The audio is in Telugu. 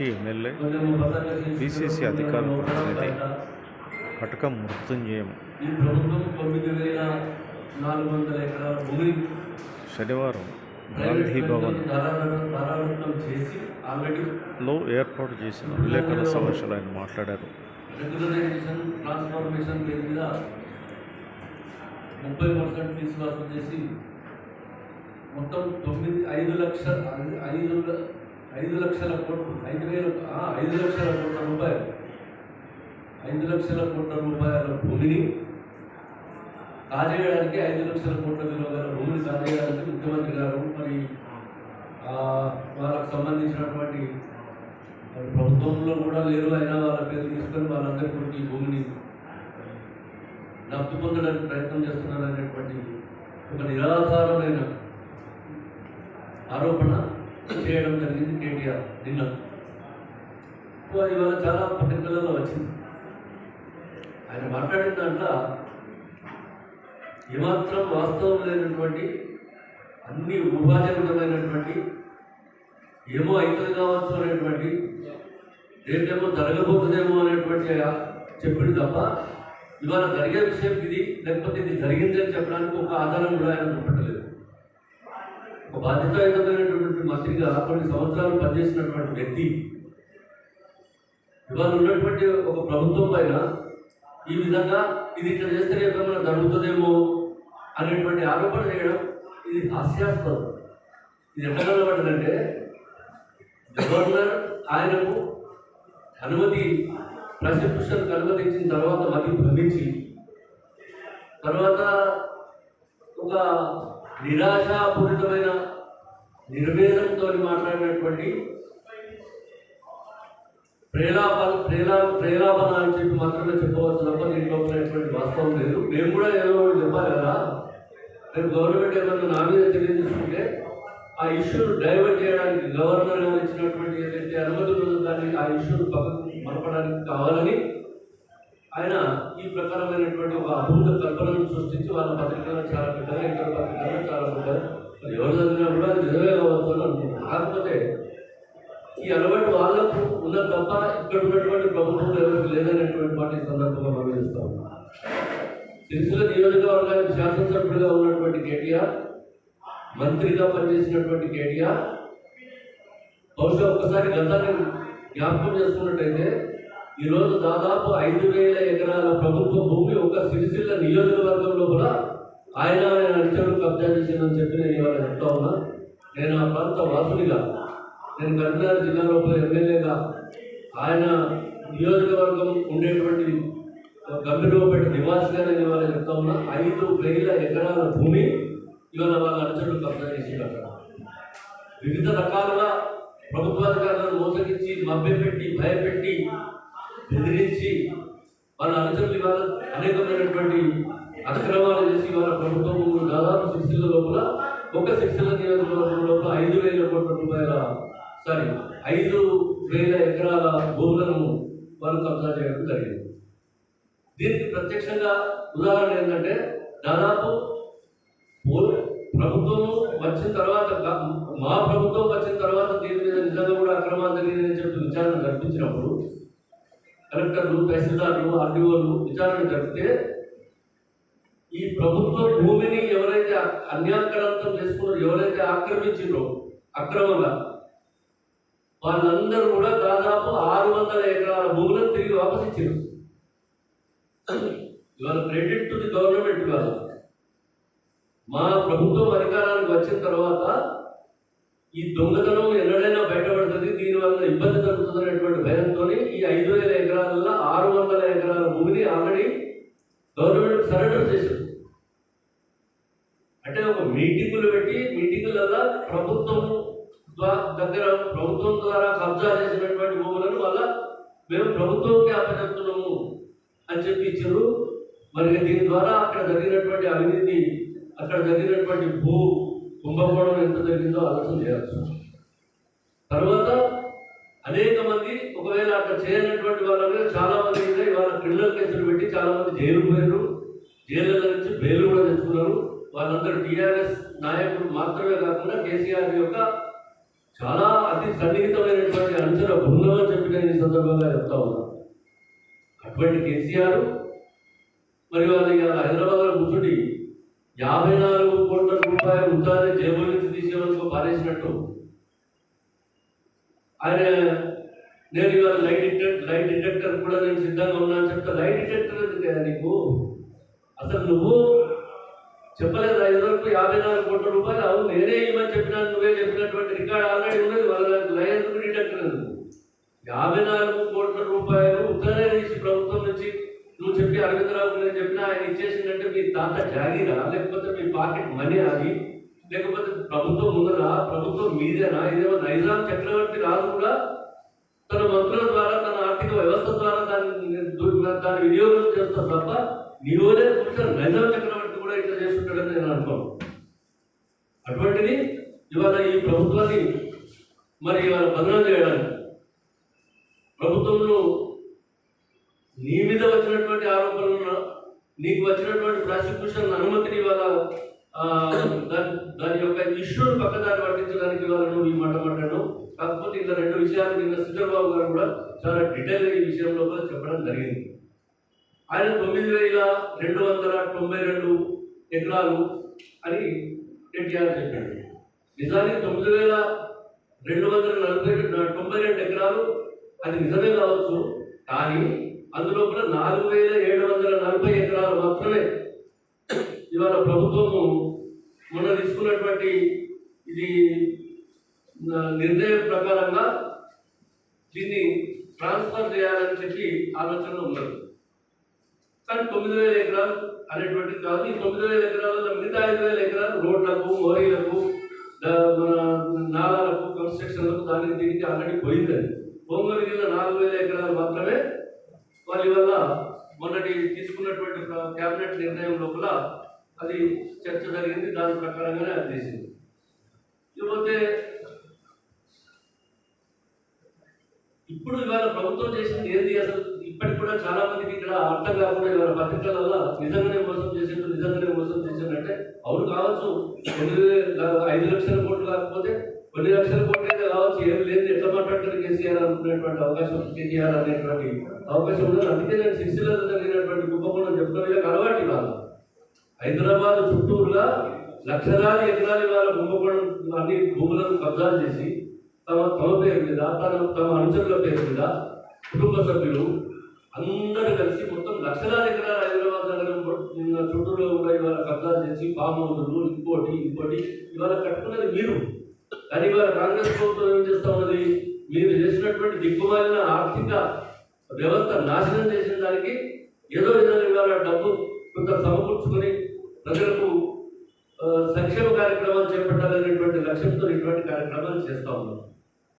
మాజీ ఎమ్మెల్యే బీసీసీ పిసిసి అధికార ప్రతినిధి కటకం మృత్యుంజయం. శనివారం గాంధీ భవన్ చేసి లో ఏర్పాటు చేసిన విలేకరుల సమావేశంలో ఆయన మాట్లాడారు. ముప్పై పర్సెంట్ ఫీజు వసూలు చేసి మొత్తం తొమ్మిది ఐదు లక్షల ఐదు- ఐదు లక్షల కోట్లు ఐదు వేల ఐదు లక్షల కోట్ల రూపాయలు. ఐదు లక్షల కోట్ల రూపాయల భూమిని కాజేయడానికి ఐదు లక్షల కోట్ల విలువ గల భూమిని కాజేయడానికి ముఖ్యమంత్రి గారు మరి వాళ్ళకు సంబంధించినటువంటి ప్రభుత్వంలో కూడా లేరు అయినా వాళ్ళ పేరు తీసుకొని వాళ్ళందరికీ కూడా ఈ భూమిని లబ్ధి పొందడానికి ప్రయత్నం చేస్తున్నారు అనేటువంటి ఒక నిరాధారమైన ఆరోపణ. చేయడం జరిగింది కేటీఆర్ నిన్న. సో ఇవాళ చాలా పత్రికలలో వచ్చింది. ఆయన మాట్లాడిన దాంట్లో ఏమాత్రం వాస్తవం లేనటువంటి అన్ని ఊహాజనితమైనటువంటి ఏమో అవుతుంది కావచ్చు అనేటువంటి ఏంటేమో జరగబోతుందేమో అనేటువంటి చెప్పింది తప్ప ఇవాళ జరిగే విషయం ఇది లేకపోతే ఇది జరిగిందని చెప్పడానికి ఒక ఆధారం కూడా ఆయన చూపట్టలేదు. బాధ్యతాయుతమైనటువంటి మంత్రిగా కొన్ని సంవత్సరాలు పనిచేసినటువంటి వ్యక్తి. ఇవాళ ఉన్నటువంటి ఒక ప్రభుత్వం పైన ఈ విధంగా ఇది ఇట్లా చేస్తే రేపేమైనా జరుగుతుందేమో అనేటువంటి ఆరోపణ చేయడం ఇది హాస్యాస్పదం. ఇది ఎట్లా కనబడిందంటే గవర్నర్ ఆయనకు అనుమతి ప్రాసిక్యూషన్కి అనుమతించిన తర్వాత మళ్ళీ భ్రమించి తర్వాత ఒక నిరాశాపూరితమైన నిర్వేదంతో మాట్లాడినటువంటి ప్రేలాప ప్రేలా ప్రేలాపన అని చెప్పి మాత్రమే చెప్పవచ్చు తప్ప దీంట్లో ఉన్నటువంటి వాస్తవం లేదు. మేము కూడా ఏదో ఒకటి చెప్పాలి కదా. రేపు గవర్నమెంట్ ఏమన్నా నా మీద తెలియజేసుకుంటే ఆ ఇష్యూను డైవర్ట్ చేయడానికి గవర్నర్ గారు ఇచ్చినటువంటి ఏదైతే అనుమతులు ఉందో దాన్ని ఆ ఇష్యూను పక్కకు మనపడానికి కావాలని ఆయన ఈ ప్రకారమైనటువంటి ఒక అభూత కల్పనను సృష్టించి వాళ్ళ పత్రికలను చాలా పెద్దగా ఇతర పత్రికలను చాలా పెద్దగా మరి ఎవరు చదివినా కూడా అది నిజమే కావచ్చు అని అనుకుంటున్నాను కాకపోతే ఈ అలవాటు వాళ్ళకు ఉన్న తప్ప ఇక్కడ ఉన్నటువంటి ప్రభుత్వం ఎవరికి లేదనేటువంటి మాట ఈ సందర్భంగా మనం చేస్తాం. సిరిసిల్ల నియోజకవర్గానికి శాసనసభ్యుడిగా ఉన్నటువంటి కేటీఆర్ మంత్రిగా పనిచేసినటువంటి కేటీఆర్ బహుశా ఒక్కసారి గతాన్ని జ్ఞాపకం చేసుకున్నట్టయితే ఈరోజు దాదాపు ఐదు వేల ఎకరాల ప్రభుత్వ భూమి ఒక సిరిసిల్ల నియోజకవర్గంలో కూడా ఆయన ఆయన అడిచాడు కబ్జా చేసిందని చెప్పి నేను ఇవాళ చెప్తా ఉన్నా. నేను ఆ ప్రాంత వాసుడిగా నేను కరీంనగర్ జిల్లాలో ఎమ్మెల్యేగా ఆయన నియోజకవర్గం ఉండేటువంటి గంభీరపేట నివాసిగా నేను ఇవాళ చెప్తా ఉన్నా. ఐదు వేల ఎకరాల భూమి ఇవాళ వాళ్ళ అడిచాడు కబ్జా చేసింది అక్కడ వివిధ రకాలుగా ప్రభుత్వాధికారులను మోసగించి మభ్యపెట్టి భయపెట్టి ఎదిరించి వాళ్ళ అనుచరులు ఇవాళ అనేకమైనటువంటి అక్రమాలు చేసి వాళ్ళ ప్రభుత్వం దాదాపు శిక్షల లోపల ఒక శిక్షల నియోజకవర్గం లోపల ఐదు వేల కోట్ల రూపాయల సారీ ఐదు వేల ఎకరాల భూములను వాళ్ళు కబ్జా చేయడం జరిగింది. దీనికి ప్రత్యక్షంగా ఉదాహరణ ఏంటంటే దాదాపు ప్రభుత్వం వచ్చిన తర్వాత మా ప్రభుత్వం వచ్చిన తర్వాత దీని మీద నిజంగా కూడా అక్రమాలు జరిగిందని చెప్పి విచారణ జరిపించినప్పుడు కలెక్టర్లు తహసీల్దార్లు ఆర్డీఓలు విచారణ జరిపితే ఈ ప్రభుత్వ భూమిని ఎవరైతే అ- అన్యాక్రాంతం చేసుకున్నారో ఎవరైతే ఆక్రమించిండ్రో అక్రమంగా వాళ్ళందరూ కూడా దాదాపు ఆరు వందల ఎకరాల భూములను తిరిగి వాపస్ ఇచ్చారు. ఇవాళ క్రెడిట్ టు ది గవర్నమెంట్ కాదు మా ప్రభుత్వం అధికారానికి వచ్చిన తర్వాత ఈ దొంగతనం ఎన్నడైనా బయటపడుతుంది దీనివల్ల ఇబ్బంది జరుగుతుంది అనేటువంటి భయంతో ఈ ఐదు వేల ఎకరాలలో ఆరు వందల ఎకరాల భూమిని ఆల్రెడీ గవర్నమెంట్ సరెండర్ చేశారు. అంటే ఒక మీటింగులు పెట్టి మీటింగులలో ప్రభుత్వం దగ్గర ప్రభుత్వం ద్వారా కబ్జా చేసినటువంటి భూములను వల్ల మేము ప్రభుత్వంకి అప్పచెప్తున్నాము అని చెప్పి ఇచ్చారు. మరి దీని ద్వారా అక్కడ జరిగినటువంటి అవినీతి అక్కడ జరిగినటువంటి భూ కుంభకోణం ఎంత జరిగిందో ఆలోచన చేయాల్సి తర్వాత అనేక మంది ఒకవేళ అక్కడ చేయనటువంటి వాళ్ళ మీద చాలా మంది మీద ఇవాళ క్రిమినల్ కేసులు పెట్టి చాలా మంది జైలు పోయారు జైళ్ళ నుంచి బెయిల్ కూడా తెచ్చుకున్నారు. వాళ్ళందరూ టీఆర్ఎస్ నాయకులు మాత్రమే కాకుండా కేసీఆర్ యొక్క చాలా అతి సన్నిహితమైనటువంటి అంచనా బృందం అని చెప్పి నేను ఈ సందర్భంగా చెప్తా ఉన్నాను అటువంటి కేసీఆర్ మరి వాళ్ళు ఇక హైదరాబాద్లో కూర్చుండి యాభై నాలుగు కోట్ల రూపాయలు ఉత్తానే జేబుల నుంచి తీసేవరకు పారేసినట్టు ఆయన నేను ఇవాళ లైట్ డిటెక్టర్ లైట్ డిటెక్టర్ కూడా నేను సిద్ధంగా ఉన్నాను చెప్తా. లైట్ డిటెక్టర్ ఎందుకు నీకు? అసలు నువ్వు చెప్పలేదు ఐదు వరకు యాభై నాలుగు కోట్ల రూపాయలు అవును. నేనే ఇవ్వని చెప్పినాను నువ్వే చెప్పినటువంటి రికార్డ్ ఆల్రెడీ ఉన్నది. వాళ్ళ లైన్ ఎందుకు డిటెక్టర్ ఎందుకు యాభై నాలుగు కోట్ల రూపాయలు ఉత్తరే తీసి ప్రభుత్వం నుంచి నువ్వు చెప్పి అరవిందరావు నేను చెప్పిన ఆయన ఇచ్చేసిందంటే మీ తాత జాగీరా? లేకపోతే మీ పాకెట్ మనీ అది లేకపోతే ప్రభుత్వం ముందర ప్రభుత్వం మీదేనా? ఇదేమో నైజాం చక్రవర్తి రాజు కూడా తన మంత్రుల ద్వారా తన ఆర్థిక వ్యవస్థ ద్వారా దాన్ని దాన్ని వినియోగం చేస్తారు తప్ప నీవోనే కూర్చొని నైజాం చక్రవర్తి కూడా ఇట్లా చేస్తుంటాడని నేను అనుకోను. అటువంటిది ఇవాళ ఈ ప్రభుత్వాన్ని మరి ఇవాళ బదనాలు చేయడానికి ప్రభుత్వంలో నీ మీద వచ్చినటువంటి ఆరోపణలను నీకు వచ్చినటువంటి ప్రాసిక్యూషన్ అనుమతిని ఇవాళ దాని దాని యొక్క ఇష్యూను పక్కదారి పట్టించడానికి ఇవాళ నువ్వు ఈ మాట మాట్లాడడం కాకపోతే ఇలా రెండు విషయాలు నిన్న శ్రీధర్ బాబు గారు కూడా చాలా డీటెయిల్గా ఈ విషయంలో కూడా చెప్పడం జరిగింది. ఆయన తొమ్మిది వేల రెండు వందల తొంభై రెండు ఎకరాలు అని ఎన్టీఆర్ చెప్పాడు. నిజానికి తొమ్మిది వేల రెండు వందల నలభై తొంభై రెండు ఎకరాలు అది నిజమే కావచ్చు కానీ అందులో కూడా నాలుగు వేల ఏడు వందల నలభై ఎకరాలు మాత్రమే ఇవాళ ప్రభుత్వము మొన్న తీసుకున్నటువంటి ఇది నిర్ణయం ప్రకారంగా దీన్ని ట్రాన్స్ఫర్ చేయాలని చెప్పి ఆలోచనలో ఉన్నారు కానీ తొమ్మిది వేల ఎకరాలు అనేటువంటిది కాదు. ఈ తొమ్మిది వేల ఎకరాలలో మిగతా ఐదు వేల ఎకరాలు రోడ్లకు మోరీలకు మన నాలాలకు కన్స్ట్రక్షన్లకు దానికి దీనికి ఆల్రెడీ పోయింది అది. నాలుగు వేల ఎకరాలు మాత్రమే వాళ్ళ వల్ల మొన్నటి తీసుకున్నటువంటి క్యాబినెట్ నిర్ణయం లోపల అది చర్చ జరిగింది దాని ప్రకారంగానే అది చేసింది. ఇకపోతే ఇప్పుడు ఇవాళ ప్రభుత్వం చేసింది ఏంది అసలు? ఇప్పటికి కూడా చాలా మందికి ఇక్కడ అర్థం కాకుండా ఇవాళ పత్రికలలో నిజంగానే మోసం చేసిండు నిజంగానే మోసం చేసిండు అంటే అవును కావచ్చు. ఐదు లక్షల కోట్లు కాకపోతే కొన్ని లక్షల కోట్లు కావచ్చు. ఏం లేదు ఎట్లా మాట్లాడతారు కేసీఆర్ అనుకునేటువంటి అవకాశం కేసీఆర్ అనేటువంటి అవకాశం ఉన్నది. అందుకే నేను సిరిసిల్లలో జరిగినటువంటి కుంభకోణం చెప్పడం వీళ్ళకి అలవాటు కాదు. హైదరాబాద్ చుట్టూరుగా లక్షలాది ఎకరాలు వాళ్ళ కుంభకోణం అన్ని భూములను కబ్జాలు చేసి తమ తమ పేరు మీద తన తమ అనుచరుల పేరు మీద కుటుంబ సభ్యులు అందరూ కలిసి మొత్తం లక్షలాది ఎకరాలు హైదరాబాద్ నగరం ఉన్న ఇవాళ కబ్జాలు చేసి ఫామ్ హౌసులు ఇంకోటి ఇంకోటి ఇవాళ కట్టుకున్నది మీరు. కానీ ఇవాళ కాంగ్రెస్ ప్రభుత్వం ఏం చేస్తా ఉన్నది? మీరు చేసినటువంటి దిక్కుమాలిన ఆర్థిక వ్యవస్థ నాశనం చేసిన దానికి ఏదో విధంగా ఇవాళ డబ్బు కొంత సమకూర్చుకొని ప్రజలకు సంక్షేమ కార్యక్రమాలు చేపట్టాలనేటువంటి లక్ష్యంతో ఇటువంటి కార్యక్రమాలు చేస్తూ ఉన్నాం.